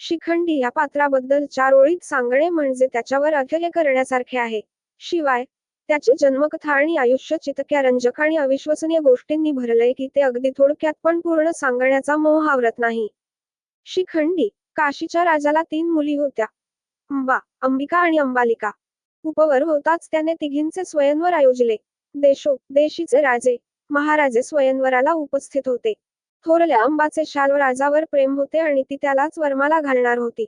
शिखंडी या पात्राबद्दल चार ओळीत सांगणे म्हणजे त्याच्यावर अध्यय करण्यासारखे आहे. शिवाय त्याची जन्मकथा आणि आयुष्य चितक्या रंजक आणि अविश्वसनीय गोष्टींनी भरलंय की ते अगदी थोडक्यात पण पूर्ण सांगण्याचा मोह आवरत नाही. शिखंडी काशीच्या राजाला तीन मुली होत्या. अंबा अंबिका आणि अंबालिका. उपवर होताच त्याने तिघींचे स्वयंवर आयोजले. देशो देशीचे राजे महाराजे स्वयंवराला उपस्थित होते. थोरल्या अंबाचे शाल राजावर प्रेम होते आणि ती त्यालाच वरमाला घालणार होती.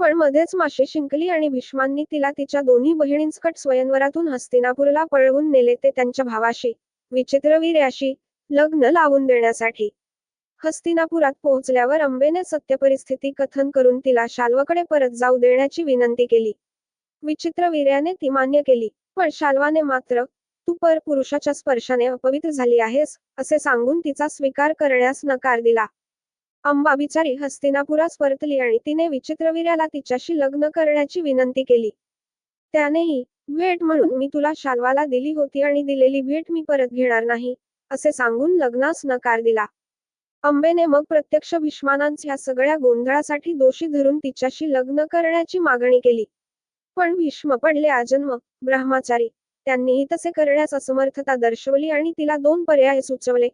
पण मध्येच माशी शिंकली आणि भीष्मांनी तिला तिच्या दोन्ही बहिणींसकट स्वयंवरातून हस्तिनापूरला पळवून नेले ते त्यांच्या भावाशी विचित्रवीर्याशी लग्न लावून देण्यासाठी. हस्तिनापुरात पोहोचल्यावर अंबेने सत्य परिस्थिती कथन करून तिला शाल्वकडे परत जाऊ देण्याची विनंती केली. विचित्रवीर्याने ती मान्य केली पण शाल्वाने मात्र तू पर पुरुषाच्या स्पर्शाने अपवित्र झाली आहेस असे सांगून तिचा स्वीकार करण्यास नकार दिला. अंबा बिचारी हस्तिनापुरास परतली आणि तिने विचित्रवीर्याला तिच्याशी लग्न करण्याची विनंती केली. त्यानेही भेट म्हणून मी तुला शाल्वाला दिली होती आणि दिलेली भेट मी परत घेणार नाही असे सांगून लग्नास नकार दिला. अंबेने मग प्रत्यक्ष भीष्मानांच ह्या सगळ्या गोंधळासाठी दोषी धरून तिच्याशी लग्न करण्याची मागणी केली. पण भीष्म पडले आजन्म ब्रह्मचारी त्यांनीही तसे करण्यास असमर्थता दर्शवली आणि तिला दोन पर्याय सुचवले.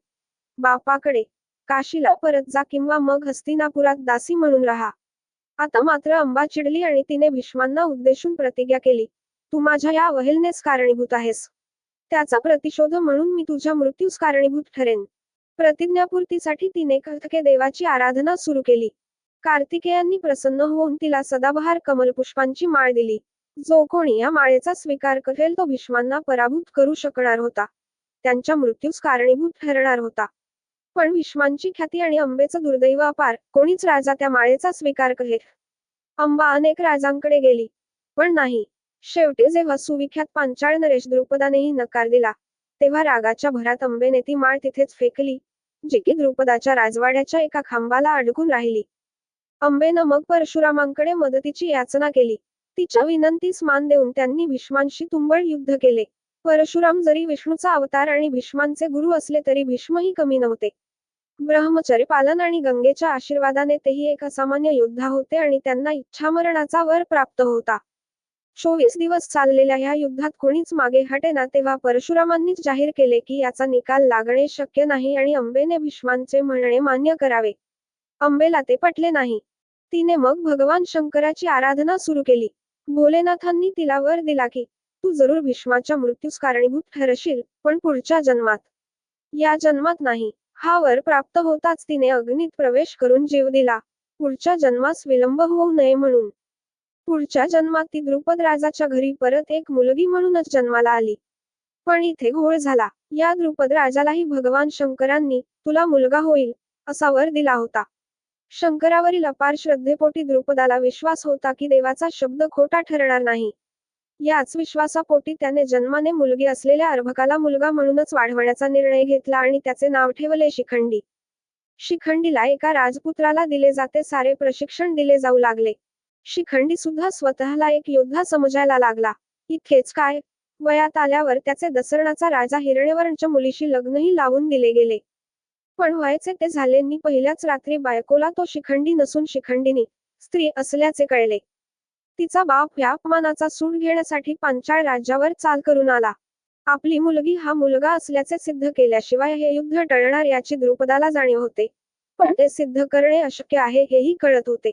बापाकडे काशीला परत जा किंवा मग हस्तिनापुरात दासी म्हणून राहा. आता मात्र अंबा चिडली आणि तिने भीष्मांना उद्देशून प्रतिज्ञा केली. तू माझ्या या अवहेलनेस कारणीभूत आहेस. त्याचा प्रतिशोध म्हणून मी तुझ्या मृत्यूस कारणीभूत ठरेन. प्रतिज्ञापूर्तीसाठी तिने कथके देवाची आराधना सुरू केली. कार्तिकेयांनी प्रसन्न होऊन तिला सदाबहार कमलपुष्पांची माळ दिली. जो कोणी या माळेचा स्वीकार करेल तो भीष्मांना पराभूत करू शकणार होता. त्यांच्या मृत्यूस कारणीभूत ठरणार होता. पण भीष्मांची ख्याती आणि अंबेचं दुर्दैव अपार कोणीच राजा त्या माळेचा स्वीकार करेल? अंबा अनेक राजांकडे गेली. पण नाही. शेवटी जेव्हा सुविख्यात पांचाळ नरेश द्रुपदानेही नकार दिला तेव्हा रागाच्या भरात अंबेने ती माळ तिथेच फेकली जी की द्रुपदाच्या राजवाड्याच्या एका खांबाला अडकून राहिली. अंबेनं मग परशुरामांकडे मदतीची याचना केली. तिच्या विनंतीस मान देऊन त्यांनी भीष्मांशी तुंबळ युद्ध केले. परशुराम जरी विष्णूचा अवतार आणि भीष्मांचे गुरु असले तरी भीष्मही कमी नव्हते. ब्रह्मचर्य पालन आणि गंगेच्या आशीर्वादाने तेही एक असामान्य योद्धा होते आणि त्यांना इच्छामरणाचा वर प्राप्त होता. चोवीस दिवस चाललेल्या ह्या युद्धात कोणीच मागे हटेना तेव्हा परशुरामांनीच जाहीर केले की याचा निकाल लागणे शक्य नाही आणि अंबेने भीष्मांचे म्हणणे मान्य करावे. अंबेला ते पटले नाही. तिने मग भगवान शंकराची आराधना सुरू केली. भोलेनाथांनी तिला वर दिला की तू जरूर भीष्माच्या मृत्यूस कारणीभूत ठरशील पण पुढच्या जन्मात. या जन्मात नाही. हा वर प्राप्त होताच तिने अग्नीत प्रवेश करून जीव दिला. पुढच्या जन्मास विलंब होऊ नये म्हणून. पुढच्या जन्मात ती द्रुपद राजाच्या घरी परत एक मुलगी म्हणूनच जन्माला आली. पण इथे घोळ झाला. या द्रुपद राजालाही भगवान शंकरांनी तुला मुलगा होईल असा वर दिला होता. शंकरावरील अपार श्रद्धेपोटी द्रुपदाला विश्वास होता की देवाचा शब्द खोटा ठरणार नाही. याच विश्वासापोटी त्याने जन्माने मुलगी असलेल्या अर्भकाला मुलगा म्हणूनच वाढवण्याचा निर्णय घेतला आणि त्याचे नाव ठेवले शिखंडी. शिखंडीला एका राजपुत्राला दिले जाते सारे प्रशिक्षण दिले जाऊ लागले. शिखंडी सुद्धा स्वतःला एक योद्धा समजायला लागला. इतकेच काय? वयात आल्यावर त्याचे दसरणाचा राजा हिरण्यवर्णच्या मुलीशी लग्नही लावून दिले गेले. पण व्हायचे ते झालेंनी पहिल्याच रात्री बायकोला तो शिखंडी नसून शिखंडीनी स्त्री असल्याचे कळले. तिचा बाप या अपमानाचा सूड घेण्यासाठी पांचाळ राज्यावर चाल करून आला. आपली मुलगी हा मुलगा असल्याचे सिद्ध केल्याशिवाय हे युद्ध टळणार याची द्रुपदाला जाणीव होते. पण ते सिद्ध करणे अशक्य आहे हेही कळत होते.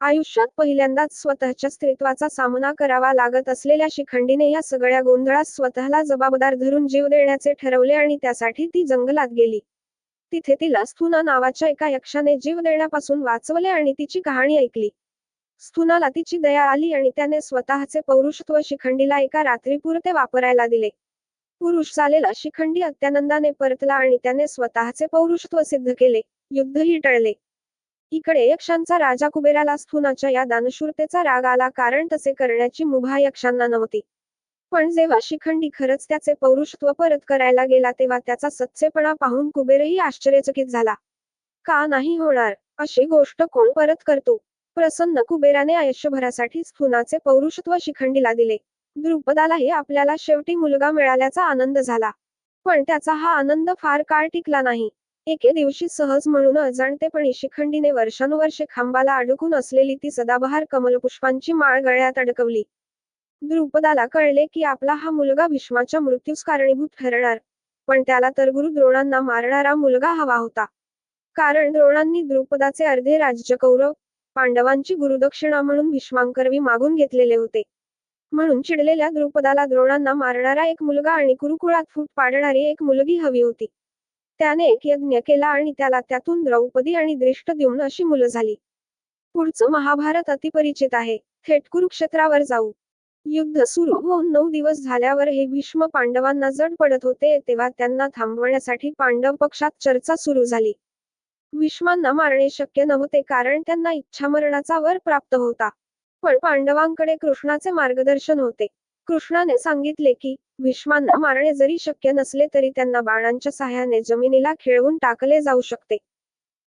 आयुष्यात पहिल्यांदाच स्वतःच्या स्त्रीत्वाचा सामना करावा लागत असलेल्या शिखंडीने या सगळ्या गोंधळात स्वतःला जबाबदार धरून जीव देण्याचे ठरवले आणि त्यासाठी ती जंगलात गेली. तिथे तिला स्थुना नावाच्या एका यक्षाने जीव देण्यापासून वाचवले आणि तिची कहाणी ऐकली. स्थुनाला तिची दया आली आणि त्याने स्वतःचे पौरुषत्व शिखंडीला एका रात्रीपुरते वापरायला दिले. पुरुष झालेला शिखंडी अत्यानंदाने परतला आणि त्याने स्वतःचे पौरुषत्व सिद्ध केले. युद्धही टळले. इकडे यक्षांचा राजा कुबेराला स्थुनाच्या या दानशूरतेचा राग आला कारण तसे करण्याची मुभा यक्षांना नव्हती. पण जेव्हा शिखंडी खरंच त्याचे पौरुषत्व परत करायला गेला तेव्हा त्याचा सच्चेपणा पाहून कुबेरही आश्चर्यचकित झाला. का नाही होणार? अशी गोष्ट कोण परत करतो? प्रसन्न कुबेराने आयुष्यभरासाठी स्थुनाचे पौरुषत्व शिखंडीला दिले. द्रुपदालाही आपल्याला शेवटी मुलगा मिळाल्याचा आनंद झाला. पण त्याचा हा आनंद फार काळ टिकला नाही. एके दिवशी सहज म्हणून अजाणतेपणी शिखंडीने वर्षानुवर्षे खांबाला अडकून असलेली ती सदाबहार कमलपुष्पांची माळ गळ्यात अडकवली. द्रुपदाला कळले की आपला हा मुलगा भीष्माच्या मृत्यूस कारणीभूत ठरणार. पण त्याला तर गुरु द्रोणांना मारणारा मुलगा हवा होता. कारण द्रोणांनी द्रुपदाचे अर्धे राज्य कौरव पांडवांची गुरुदक्षिणा म्हणून भीष्मांकरवी मागून घेतलेले होते. म्हणून चिडलेल्या द्रुपदाला द्रोणांना मारणारा एक मुलगा आणि कुरुकुळात फूट पाडणारी एक मुलगी हवी होती. त्याने एक यज्ञ केला आणि त्याला त्यातून द्रौपदी आणि दृष्ट देऊन अशी मुलं झाली. पुढचं महाभारत अतिपरिचित आहे. थेट कुरुक्षेत्रावर जाऊ. युद्ध सुरू होऊन नऊ दिवस झाल्यावर हे भीष्म पांडवांना जड पडत होते तेव्हा त्यांना थांबवण्यासाठी पांडव पक्षात चर्चा सुरू झाली. भीष्मांना मारणे शक्य नव्हते कारण त्यांना इच्छामरणाचा वर प्राप्त होता. पण पांडवांकडे कृष्णाचे मार्गदर्शन होते. कृष्णाने सांगितले की भीष्मांना मारणे जरी शक्य नसले तरी त्यांना बाणांच्या सहाय्याने जमिनीला खेळवून टाकले जाऊ शकते.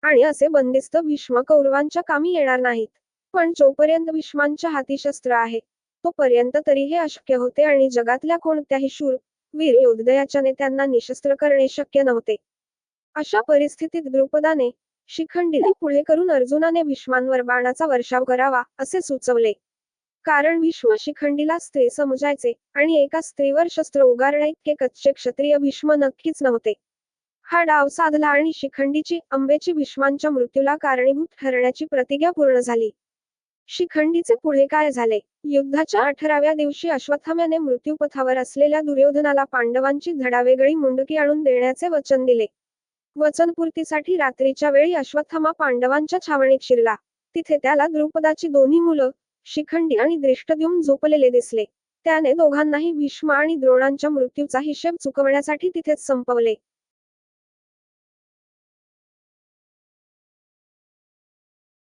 आणि असे बंदिस्त भीष्म कौरवांच्या कामी येणार नाहीत. पण जोपर्यंत भीष्मांच्या हाती शस्त्र आहे तोपर्यंत तरी हे अशक्य होते आणि जगातल्या कोणत्याही शूर वीर योद्धयाच्या नेत्यांना निशस्त्र करणे शक्य नव्हते. अशा परिस्थितीत द्रुपदाने शिखंडीने पुढे करून अर्जुनाने भीष्मांवर बाणाचा वर्षाव करावा असे सुचवले. कारण भीष्म शिखंडीला स्त्री समजायचे आणि एका स्त्रीवर शस्त्र उगारण्या इतके कच्चे क्षत्रिय भीष्म नक्कीच नव्हते. हा डाव साधला आणि शिखंडीची अंबेची भीष्मांच्या मृत्यूला कारणीभूत ठरण्याची प्रतिज्ञा पूर्ण झाली. शिखंडीचे पुढे काय झाले? युद्धाच्या अठराव्या दिवशी अश्वत्थाम्याने मृत्यूपथावर असलेल्या दुर्योधनाला पांडवांची धडावेगळी मुंडकी आणून देण्याचे वचन दिले. वचनपूर्तीसाठी रात्रीच्या वेळी अश्वत्थामा पांडवांच्या छावणीत शिरला. तिथे त्याला द्रुपदाची दोन्ही मुलं शिखंडी आणि दृष्टद्युम झोपलेले दिसले. त्याने दोघांनाही भीष्म आणि द्रोणांच्या मृत्यूचा हिशेब चुकवण्यासाठी तिथेच संपवले.